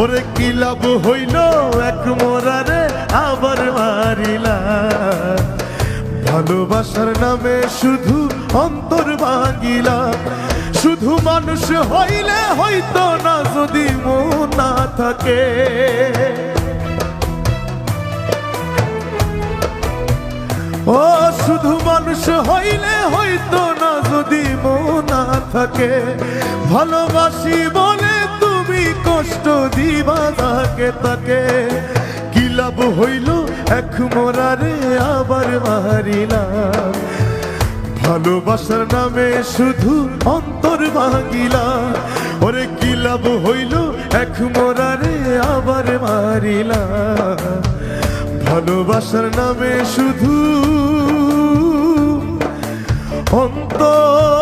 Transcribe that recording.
ওরে কি লাভ হইল? এক মোরারে আবার মারিলা। ভালোবাসার নামে শুধু অন্তর ভাগিলা। শুধু মানুষ হইলে হইতো না যদি মন না থাকে। ও, শুধু মানুষ হইলে হইতো না যদি মন না থাকে। ভালোবাসি বলে কষ্ট দিবা তাকে তাকে। কি লাভ হইল এক মোরারে আবার মারিলাম। ভালোবাসার নামে শুধু অন্তর ভাঙিলা ওরে, কি লাভ হইল এক মোরারে আবার মারিলা ভালোবাসার নামে শুধু অন্তর